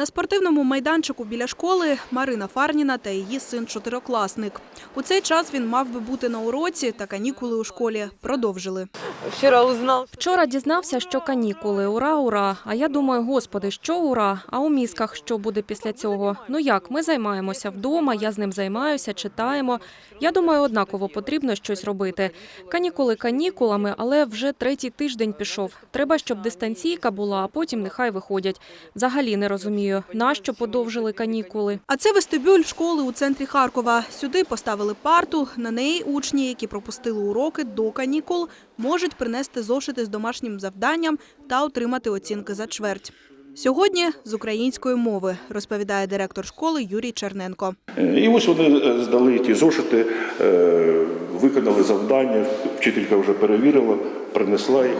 На спортивному майданчику біля школи Марина Фарніна та її син чотирокласник. У цей час він мав би бути на уроці, та канікули у школі продовжили. Вчера узнал. Вчора дізнався, що канікули. Ура, ура. А я думаю, господи, що ура? А у мізках що буде після цього? Ну як, ми займаємося вдома, я з ним займаюся, читаємо. Я думаю, однаково потрібно щось робити. Канікули канікулами, але вже третій тиждень пішов. Треба, щоб дистанційка була, а потім нехай виходять. Взагалі не розумію, нащо подовжили канікули. А це вестибюль школи у центрі Харкова. Сюди поставили парту. На неї учні, які пропустили уроки до канікул, можуть принести зошити з домашнім завданням та отримати оцінки за чверть. Сьогодні з української мови, розповідає директор школи Юрій Черненко. І ось вони е, здали ті зошити, е, виконали завдання, вчителька вже перевірила, принесла їх,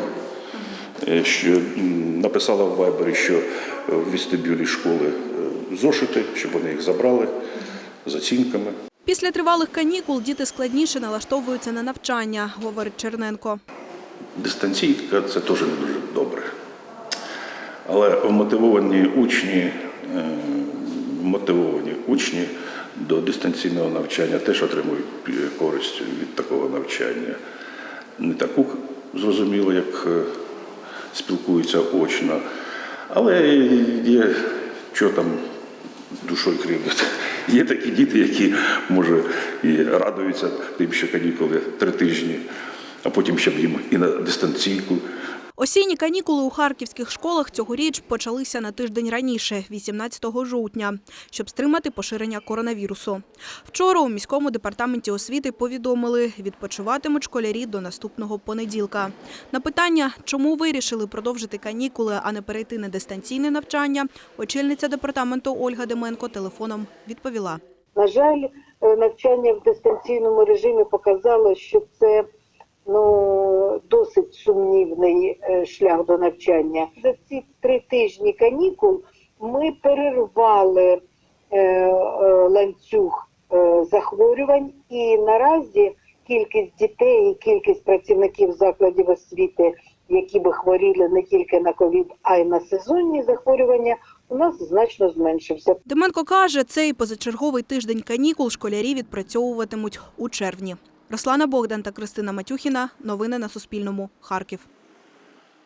що написала в вайбері, що в вестибюлі школи е, зошити, щоб вони їх забрали з оцінками. Після тривалих канікул діти складніше налаштовуються на навчання, говорить Черненко. Дистанційка це теж не дуже добре. Але мотивовані учні, е, мотивовані учні до дистанційного навчання теж отримують е, користь від такого навчання. Не таку зрозуміло, як е, спілкуються очно, але є що там душою кривдити. Є такі діти, які може і радуються тим, що канікули три тижні, а потім щоб їм і на дистанційку. Осінні канікули у харківських школах цьогоріч почалися на тиждень раніше, 18 жовтня, щоб стримати поширення коронавірусу. Вчора у міському департаменті освіти повідомили, відпочиватимуть школярі до наступного понеділка. На питання, чому вирішили продовжити канікули, а не перейти на дистанційне навчання, очільниця департаменту Ольга Деменко телефоном відповіла. На жаль, е, навчання в дистанційному режимі показало, що це ну досить сумнівний е, шлях до навчання. За ці три тижні канікул ми перервали е, е, ланцюг захворювань, і наразі кількість дітей і кількість працівників закладів освіти, які би хворіли не тільки на ковід, а й на сезонні захворювання, у нас значно зменшився. Деменко каже, цей позачерговий тиждень канікул школярі відпрацьовуватимуть у червні. Руслана Богдан та Кристина Матюхіна. Новини на Суспільному. Харків.